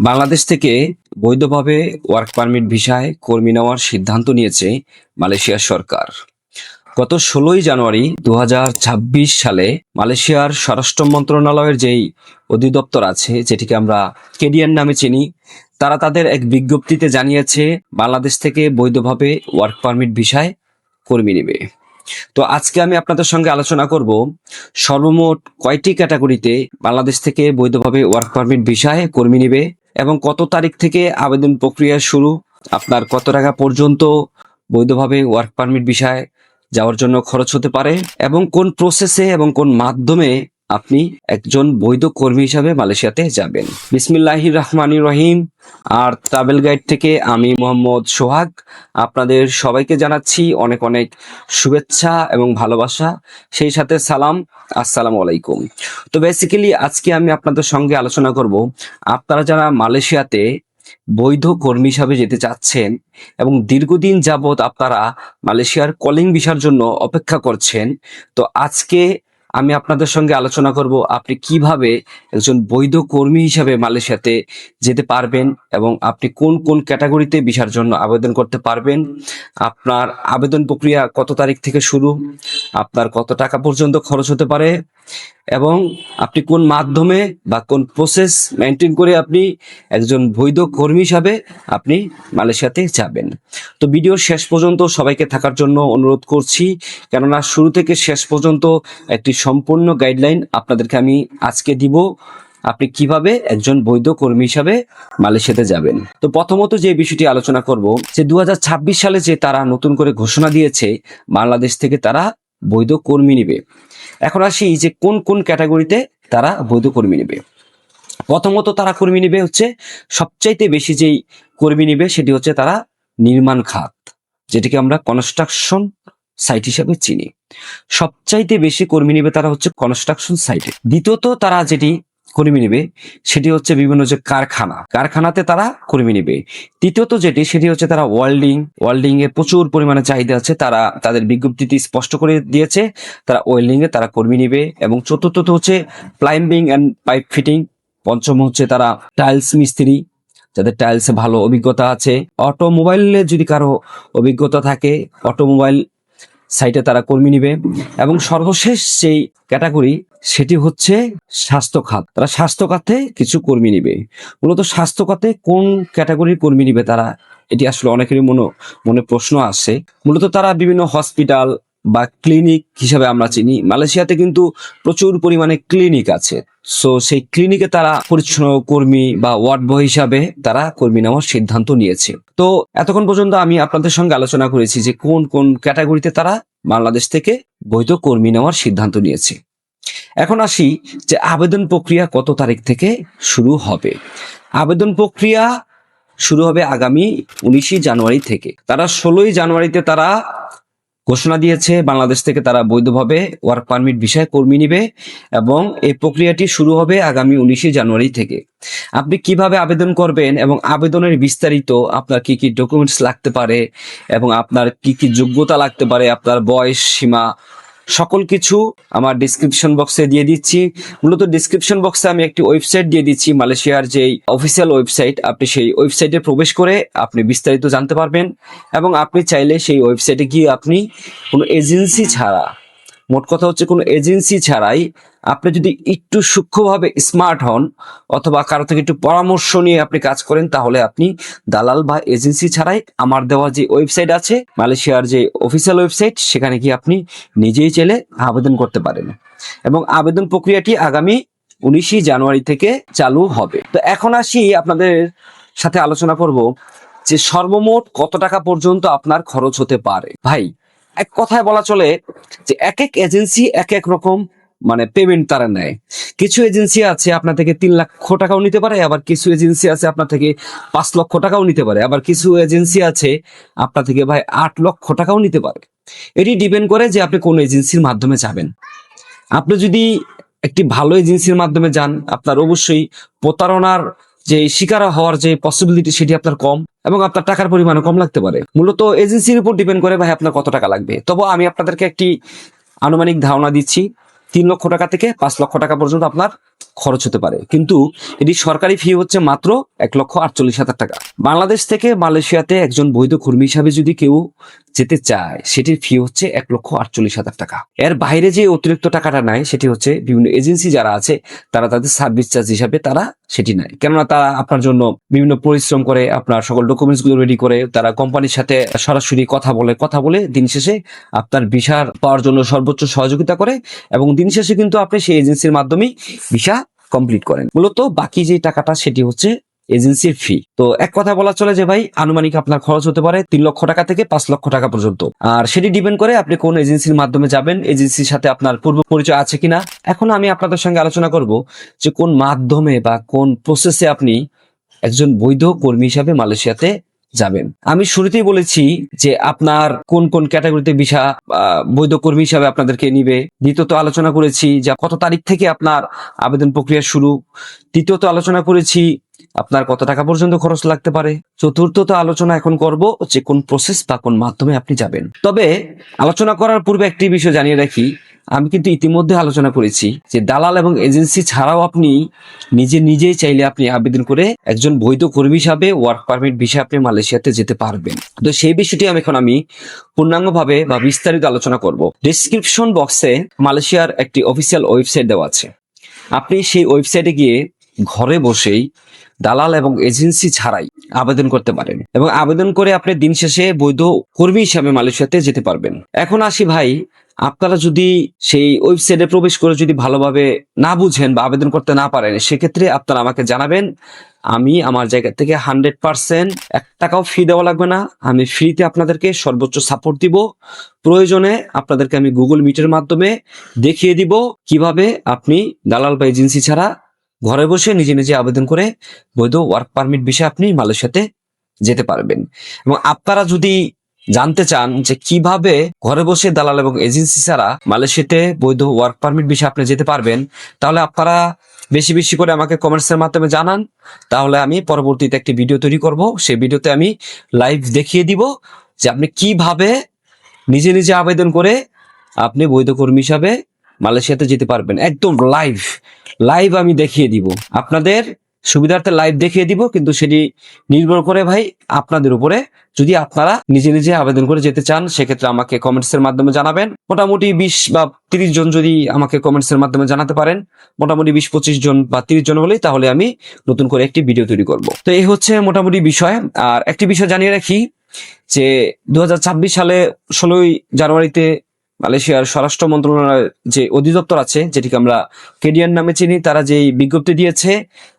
বাংলাদেশ থেকে বৈধভাবে work permit ভিসায় কর্মী নেওয়ার সিদ্ধান্ত নিয়েছে মালয়েশিয়ার সরকার। গত ষোলোই জানুয়ারি দু হাজার ছাব্বিশ সালে মালয়েশিয়ার স্বরাষ্ট্র মন্ত্রণালয়ের যেই অধিদপ্তর আছে, যেটিকে আমরা কেডিয়ান নামে চিনি, তারা তাদের এক বিজ্ঞপ্তিতে জানিয়েছে বাংলাদেশ থেকে বৈধভাবে ওয়ার্ক পারমিট ভিসায় কর্মী নেবে। তো আজকে আমি আপনাদের সঙ্গে আলোচনা করব সর্বমোট কয়টি ক্যাটাগরিতে বাংলাদেশ থেকে বৈধভাবে ওয়ার্ক পারমিট ভিসায় কর্মী নেবে এবং কত তারিখ থেকে আবেদন প্রক্রিয়া শুরু? আপনার কত টাকা পর্যন্ত বৈধভাবে ওয়ার্ক পারমিট বিষয়ে যাওয়ার জন্য খরচ হতে পারে? এবং কোন প্রসেসে এবং কোন মাধ্যমে আপনি একজন বৈধ কর্মী হিসাবে মালয়েশিয়াতে যাবেন। বিসমিল্লাহ রহমানি রহিম। আর ট্রাভেল গাইড থেকে আমি মোহাম্মদ সোহাগ। আপনাদের সবাইকে জানাচ্ছি অনেক অনেক শুভেচ্ছা এবং ভালোবাসা। সেই সাথে সালাম। আসসালামু আলাইকুম। তো বেসিক্যালি আজকে আমি আপনাদের সঙ্গে আলোচনা করব, আপনারা যারা মালয়েশিয়াতে বৈধ কর্মী হিসাবে যেতে চাচ্ছেন এবং দীর্ঘদিন যাবৎ আপনারা মালয়েশিয়ার কলিং ভিসার জন্য অপেক্ষা করছেন, তো আজকে আমি আপনাদের সঙ্গে আলোচনা করব আপনি কীভাবে একজন বৈধ কর্মী হিসাবে মালয়েশিয়াতে যেতে পারবেন এবং আপনি কোন কোন ক্যাটাগরিতে ভিসার জন্য আবেদন করতে পারবেন, আপনার আবেদন প্রক্রিয়া কত তারিখ থেকে শুরু, আপনার কত টাকা পর্যন্ত খরচ হতে পারে এবং আপনি কোন মাধ্যমে বা কোন প্রসেস মেনটেন করে আপনি একজন বৈধ কর্মী হিসাবে আপনি মালয়েশিয়াতে যাবেন। তো ভিডিওর শেষ পর্যন্ত সবাইকে থাকার জন্য অনুরোধ করছি, কেননা শুরু থেকে শেষ পর্যন্ত একটি সম্পূর্ণ গাইডলাইন আপনাদেরকে আমি আজকে দিব, আপনি কীভাবে একজন বৈধ কর্মী হিসাবে মালয়েশিয়াতে যাবেন। তো প্রথমত যে বিষয়টি আলোচনা করব, যে দু হাজার ছাব্বিশ সালে যে তারা নতুন করে ঘোষণা দিয়েছে, বাংলাদেশ থেকে তারা বৈধ কর্মী নেবে। এখন আসি যে কোন কোন ক্যাটাগরিতে তারা বৈধ কর্মী নেবে। প্রথমত তারা কর্মী নেবে হচ্ছে সবচাইতে বেশি যেই কর্মী নেবে সেটি হচ্ছে তারা নির্মাণ খাত, যেটিকে আমরা কনস্ট্রাকশন সাইট হিসাবে চিনি। সবচাইতে বেশি কর্মী নেবে তারা হচ্ছে কনস্ট্রাকশন সাইটে দ্বিতীয়ত তারা যেটি কর্মী নেবে, সেটি হচ্ছে বিভিন্ন যে কারখানা। কারখানাতে তারা কর্মী নেবে। তৃতীয়ত যেটি, সেটি হচ্ছে তারা ওয়েল্ডিং ওয়েল্ডিং এ প্রচুর পরিমাণে চাহিদা আছে। তারা তাদের বিজ্ঞপ্তিটি স্পষ্ট করে দিয়েছে, তারা ওয়েল্ডিং এ তারা কর্মী নেবে। এবং চতুর্থত হচ্ছে প্লাইম্বিং অ্যান্ড পাইপ ফিটিং পঞ্চম হচ্ছে তারা টাইলস মিস্ত্রি, যাদের টাইলসে ভালো অভিজ্ঞতা আছে। অটোমোবাইলে যদি কারও অভিজ্ঞতা থাকে অটোমোবাইল সাইটে তারা কর্মী নিবে। এবং সর্বশেষ সেই ক্যাটাগরি সেটি হচ্ছে স্বাস্থ্য খাত তারা স্বাস্থ্য খাতে কিছু কর্মী নিবে। মূলত স্বাস্থ্য খাতে কোন ক্যাটাগরির কর্মী নিবে তারা, এটি আসলে অনেকেরই মনে মনে প্রশ্ন আসে। মূলত তারা বিভিন্ন হসপিটাল বা ক্লিনিক হিসাবে আমরা চিনি। মালয়েশিয়াতে কিন্তু প্রচুর পরিমাণে ক্লিনিক আছে। সো সেই ক্লিনিকে তারা পরিচ্ছন্ন কর্মী বা ওয়ার্ড বয় হিসাবে তারা কর্মী নেওয়ার সিদ্ধান্ত নিয়েছে। তো এতক্ষণ পর্যন্ত আমি আপনাদের সঙ্গে আলোচনা করেছি যে কোন কোন ক্যাটাগরিতে তারা বাংলাদেশ থেকে বৈধ কর্মী নেওয়ার সিদ্ধান্ত নিয়েছে। এখন আসি যে আবেদন প্রক্রিয়া কত তারিখ থেকে শুরু হবে। আবেদন প্রক্রিয়া শুরু হবে আগামী উনিশে জানুয়ারি থেকে। তারা ষোলোই জানুয়ারিতে তারা ঘোষণা দিয়েছে, বাংলাদেশ থেকে তারা বৈধভাবে ওয়ার্ক পারমিট বিষয়ে কর্মী নিবে এবং এই প্রক্রিয়াটি শুরু হবে আগামী উনিশে জানুয়ারি থেকে। আপনি কীভাবে আবেদন করবেন এবং আবেদনের বিস্তারিত আপনার কি কি ডকুমেন্টস লাগতে পারে এবং আপনার কি কি যোগ্যতা লাগতে পারে, আপনার বয়স সীমা সকল কিছু আমার ডিসক্রিপশন বক্সে দিয়ে দিচ্ছি। মূলত ডিসক্রিপশন বক্সে আমি একটি ওয়েবসাইট দিয়ে দিচ্ছি, মালয়েশিয়ার যেই অফিসিয়াল ওয়েবসাইট আপনি সেই ওয়েবসাইটে প্রবেশ করে আপনি বিস্তারিত জানতে পারবেন এবং আপনি চাইলে সেই ওয়েবসাইটে গিয়ে আপনি কোনো এজেন্সি ছাড়া মোট কথা হচ্ছে কোনো এজেন্সি ছাড়াই আপনি যদি একটু সূক্ষ্মভাবে স্মার্ট হন অথবা কারও থেকে একটু পরামর্শ নিয়ে আপনি কাজ করেন, তাহলে আপনি দালাল বা এজেন্সি ছাড়াই আমার দেওয়া যে ওয়েবসাইট আছে, মালয়েশিয়ার যে অফিসিয়াল ওয়েবসাইট সেখানে গিয়ে আপনি নিজেই চাইলে আবেদন করতে পারেন। এবং আবেদন প্রক্রিয়াটি আগামী উনিশে জানুয়ারি থেকে চালু হবে। তো এখন আসি আপনাদের সাথে আলোচনা করব যে সর্বমোট কত টাকা পর্যন্ত আপনার খরচ হতে পারে। ভাই এক কথায় বলা চলে যে এক এক এজেন্সি এক এক রকম মানে পেমেন্ট তারা নেয়। কিছু এজেন্সি আছে আপনার থেকে তিন লক্ষ টাকাও নিতে পারে, আবার কিছু এজেন্সি আছে আপনার থেকে পাঁচ লক্ষ টাকাও নিতে পারে, আবার কিছু এজেন্সি আছে আপনার থেকে ভাই আট লক্ষ টাকাও নিতে পারে। এটি ডিপেন্ড করে যে আপনি কোন এজেন্সির মাধ্যমে যাবেন। আপনি যদি একটি ভালো এজেন্সির মাধ্যমে যান, আপনার অবশ্যই প্রতারণার যে শিকার হওয়ার যে পসিবিলিটি সেটি আপনার কম। এবং আপনার টাকার পরিমাণও কম লাগতে পারে। মূলত এজেন্সির উপর ডিপেন্ড করে ভাই আপনার কত টাকা লাগবে। তবু আমি আপনাদেরকে একটি আনুমানিক ধারণা দিচ্ছি, তিন লক্ষ টাকা থেকে পাঁচ লক্ষ টাকা পর্যন্ত আপনার খরচ হতে পারে। কিন্তু এটি সরকারি ফি হচ্ছে মাত্র এক লক্ষ আটচল্লিশ হাজার টাকা। বাংলাদেশ থেকে মালয়েশিয়াতে একজন বৈধ কর্মী হিসাবে যদি কেউ যেতে চায়, সেটির ফি হচ্ছে এক লক্ষ আটচল্লিশ হাজার টাকা। এর বাইরে যে অতিরিক্ত টাকাটা নেয়, সেটি হচ্ছে বিভিন্ন এজেন্সি যারা আছে, তারা তাদের সার্ভিস চার্জ হিসাবে তারা সেটি নেয়। কেননা তারা আপনার জন্য বিভিন্ন পরিশ্রম করে, আপনার সকল ডকুমেন্টসগুলো রেডি করে, তারা কোম্পানির সাথে সরাসরি কথা বলে কথা বলে দিন শেষে আপনার ভিসার পাওয়ার জন্য সর্বোচ্চ সহযোগিতা করে এবং দিন শেষে কিন্তু আপনি সেই এজেন্সির মাধ্যমেই ভিসা কমপ্লিট করেন। মূলত বাকি যে টাকাটা, সেটি হচ্ছে এজেন্সির ফি তো এক কথা বলা চলে যে ভাই, আনুমানিক আপনার খরচ হতে পারে তিন লক্ষ টাকা থেকে পাঁচ লক্ষ টাকা পর্যন্ত। আর সেটি ডিপেন্ড করে আপনি কোন এজেন্সির মাধ্যমে যাবেন এজেন্সির সাথে আপনার পূর্ব পরিচয় আছে কিনা। এখন আমি আপনাদের সঙ্গে আলোচনা করব যে কোন মাধ্যমে বা কোন প্রসেসে আপনি একজন বৈধ কর্মী হিসাবে মালয়েশিয়াতে যাবেন। আমি শুরুতেই বলেছি যে আপনার কোন কোন ক্যাটাগরিতে ভিসা বৈধ কর্মী হিসাবে আপনাদেরকে নিবে। দ্বিতীয়ত আলোচনা করেছি যে কত তারিখ থেকে আপনার আবেদন প্রক্রিয়া শুরু। তৃতীয়ত আলোচনা করেছি আপনার কত টাকা পর্যন্ত খরচ লাগতে পারে। চতুর্থত আলোচনা এখন করব যে কোন প্রসেস বা কোন মাধ্যমে আপনি যাবেন। তবে আলোচনা করার পূর্বে একটি বিষয় জানিয়ে রাখি আমি কিন্তু ইতিমধ্যে আলোচনা করেছি যে দালাল এবং এজেন্সি ছাড়াও আপনি নিজে নিজেই চাইলে আপনি আবেদন করে একজন বৈধ কর্মী হিসাবে ওয়ার্ক পারমিট বিষয়ে আপনি মালয়েশিয়াতে যেতে পারবেন। তো সেই বিষয়টি আমি এখন আমি পূর্ণাঙ্গভাবে বা বিস্তারিত আলোচনা করব। ডিসক্রিপশন বক্সে মালয়েশিয়ার একটি অফিসিয়াল ওয়েবসাইট দেওয়া আছে। আপনি সেই ওয়েবসাইটে গিয়ে ঘরে বসেই দালাল এবং এজেন্সি ছাড়াই আবেদন করতে পারেন। এবং আবেদন করে আপনি দিন শেষে বৈধ কর্মী হিসাবে মালয়েশিয়াতে যেতে পারবেন। এখন আসি ভাই, আপনারা যদি সেই ওয়েবসাইটে প্রবেশ করে যদি ভালোভাবে না বুঝেন বা আবেদন করতে না পারেন, সেক্ষেত্রে আপনারা আমাকে জানাবেন। আমি আমার জায়গা থেকে হান্ড্রেড পার্সেন্ট এক টাকাও ফি দেওয়া লাগবে না। আমি ফ্রিতে আপনাদেরকে সর্বোচ্চ সাপোর্ট দিব। প্রয়োজনে আপনাদেরকে আমি গুগল মিটের মাধ্যমে দেখিয়ে দিব কীভাবে আপনি দালাল বা এজেন্সি ছাড়া ঘরে বসে নিজে নিজে আবেদন করে বৈধ ওয়ার্ক পারমিট বিষয়ে আপনি মালয়েশিয়াতে যেতে পারবেন। এবং আপনারা যদি জানতে চান যে কীভাবে ঘরে বসে দালাল এবং এজেন্সি ছাড়া মালয়েশিয়াতে বৈধ ওয়ার্ক পারমিট বিষয়ে আপনি যেতে পারবেন, তাহলে আপনারা বেশি বেশি করে আমাকে কমেন্টসের মাধ্যমে জানান। তাহলে আমি পরবর্তীতে একটি ভিডিও তৈরি করব। সেই ভিডিওতে আমি লাইভ দেখিয়ে দিব যে আপনি কীভাবে নিজে নিজে আবেদন করে আপনি বৈধ কর্মী হিসাবে মালয়েশিয়াতে যেতে পারবেন। একদম লাইভ লাইভ আমি দেখিয়ে দিব। আপনাদের সুবিধার্থে লাইভ দেখিয়ে দিব, কিন্তু সেটি নির্ভর করে ভাই আপনাদের উপরে। যদি আপনারা নিজে নিজে আবেদন করে যেতে চান, সেক্ষেত্রে আমাকে কমেন্টস এর মাধ্যমে জানাবেন। মোটামুটি বিশ বা তিরিশ জন যদি আমাকে কমেন্টস এর মাধ্যমে জানাতে পারেন, মোটামুটি বিশ, পঁচিশ জন বা তিরিশ জন হলেই তাহলে আমি নতুন করে একটি ভিডিও তৈরি করব। তো এই হচ্ছে মোটামুটি বিষয়। আর একটি বিষয় জানিয়ে রাখি যে দু হাজার ছাব্বিশ সালে ষোলোই জানুয়ারিতে মালয়েশিয়ার স্বরাষ্ট্র মন্ত্রণালয়ের যে অধিদপ্তর আছে, যেটিকে আমরা কেডিয়ান নামে চিনি, তারা যেই বিজ্ঞপ্তি দিয়েছে,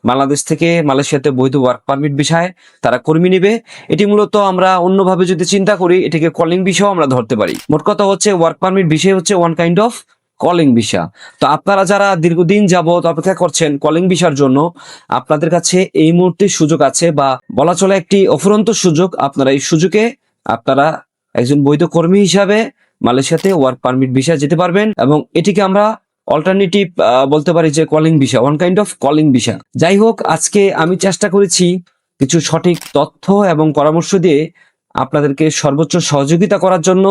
বাংলাদেশ থেকে মালয়েশিয়াতে বৈধ ওয়ার্ক পারমিট বিষয়ে তারা কর্মী নিবে। এটি মূলত আমরা অন্যভাবে যদি চিন্তা করি, এটিকে কলিং বিষয় আমরা ধরতে পারি। মোট কথা হচ্ছে ওয়ার্ক পারমিট বিষয় হচ্ছে one kind of calling visa তো আপনারা যারা দীর্ঘদিন যাবত অপেক্ষা করছেন কলিং ভিসার জন্য, আপনাদের কাছে এই মুহূর্তে সুযোগ আছে বা বলা চলে একটি অফুরন্ত সুযোগ, আপনারা এই সুযোগে আপনারা একজন বৈধ কর্মী হিসাবে মালয়েশিয়াতে ওয়ার্ক পারমিট ভিসা যেতে পারবেন এবং এটিকে আমরা অল্টারনেটিভ বলতে পারি যে calling visa one kind of calling visa যাই হোক, আজকে আমি চেষ্টা করেছি কিছু সঠিক তথ্য এবং পরামর্শ দিয়ে আপনাদেরকে সর্বোচ্চ সহযোগিতা করার জন্য,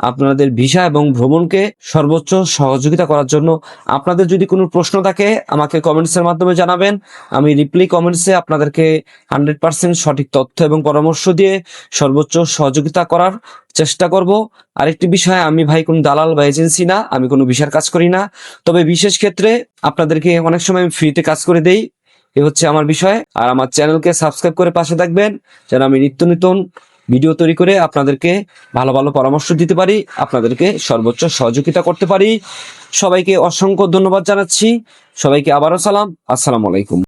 আপনাদের ভিসা এবং ভ্রমণকে সর্বোচ্চ সহযোগিতা করার জন্য আপনাদের যদি কোনো প্রশ্ন থাকে, আমাকে কমেন্টসের মাধ্যমে জানাবেন। আমি রিপ্লাই কমেন্টসে আপনাদেরকে হান্ড্রেড পার্সেন্ট সঠিক তথ্য এবং পরামর্শ দিয়ে সর্বোচ্চ সহযোগিতা করার চেষ্টা করব। আরেকটি বিষয়, আমি ভাই কোনো দালাল বা এজেন্সি না, আমি কোনো ভিসার কাজ করি না। তবে বিশেষ ক্ষেত্রে আপনাদেরকে অনেক সময় আমি ফ্রিতে কাজ করে দেই। এ হচ্ছে আমার বিষয়। আর আমার চ্যানেলকে সাবস্ক্রাইব করে পাশে থাকবেন। যেন আমি নিত্য নতুন ভিডিও তৈরি করে আপনাদেরকে ভালো ভালো পরামর্শ দিতে পারি, আপনাদেরকে সর্বোচ্চ সহযোগিতা করতে পারি। সবাইকে অসংখ্য ধন্যবাদ জানাচ্ছি। সবাইকে আবারও সালাম। আসসালামু আলাইকুম।